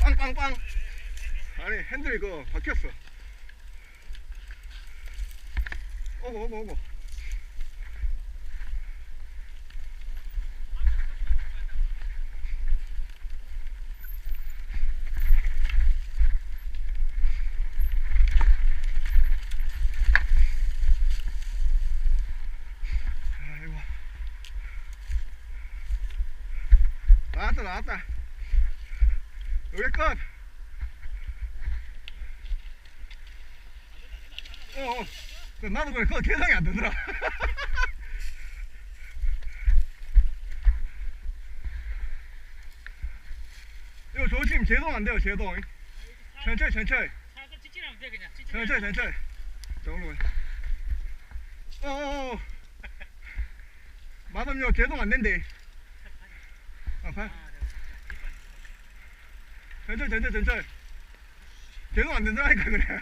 빵빵빵 아니 핸들이 그 바뀌었어 오고 오고 오 나왔다 나왔다. 여기 끝. 어어. 그 나도 그래. 그거 계산이 안 되더라. 이거 조심. 제동 안 돼요 제동. 천천히 천천히. 천천히 천천히. 저걸로 어어어. 마담요 제동 안 된대 아, 봐. 천천히 천천히 천천히 제동 안 된다니까 그래.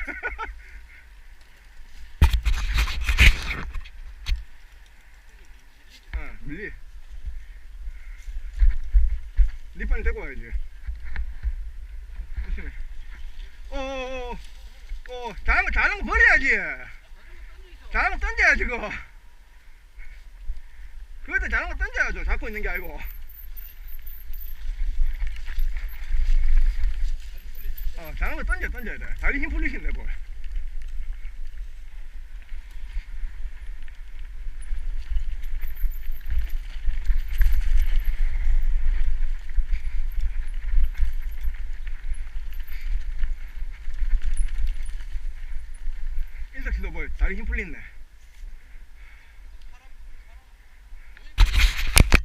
어 밀리. 니빨리 대고 와야지. 조심해. 어 자는 거 자는 거 버려야지. 자는 거 던져야지 그거. 때 자는 거 던져야죠. 잡고 있는 게 아니고 거 던져 던져야 돼. 다리 힘 풀리신데 뭘 인석 씨도 뭐 다리 힘 풀린네